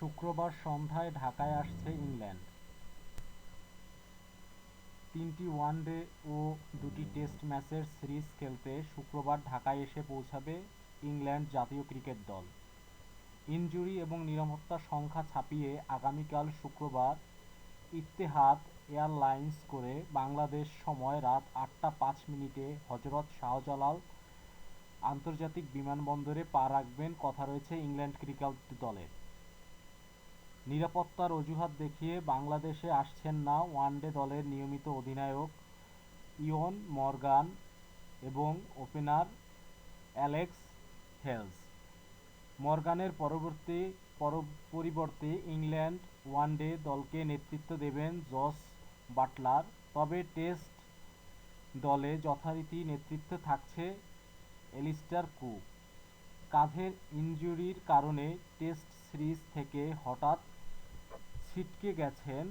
শুক্রবার সন্ধ্যায় ঢাকায় আসছে ইংল্যান্ড। তিনটি ওয়ানডে ও দুটি টেস্ট ম্যাচের সিরিজ খেলতে শুক্রবার ঢাকায় এসে পৌঁছাবে ইংল্যান্ড জাতীয় ক্রিকেট দল। ইনজুরি এবং নিরাপত্তার সংখ্যা ছাপিয়ে আগামীকাল শুক্রবার ইতিহাদ এয়ারলাইন্স করে বাংলাদেশ সময় রাত আটটা পাঁচ মিনিটে হজরত শাহজালাল আন্তর্জাতিক বিমানবন্দরে পা রাখবেন, কথা রয়েছে ইংল্যান্ড ক্রিকেট দলের। নিরাপত্তার অজুহাত দেখিয়ে বাংলাদেশে আসছেন না ওয়ানডে দলের নিয়মিত অধিনায়ক ইয়ন মর্গান এবং ওপেনার অ্যালেক্স হেলস। মর্গানের পরিবর্তে ইংল্যান্ড ওয়ানডে দলকে নেতৃত্ব দেবেন জস বাটলার। তবে টেস্ট দলে যথারীতি নেতৃত্বে থাকছে অ্যালিস্টার কুক। কাঁধের ইনজুরির কারণে টেস্ট সিরিজ থেকে হঠাৎ ছিটকে গেছেন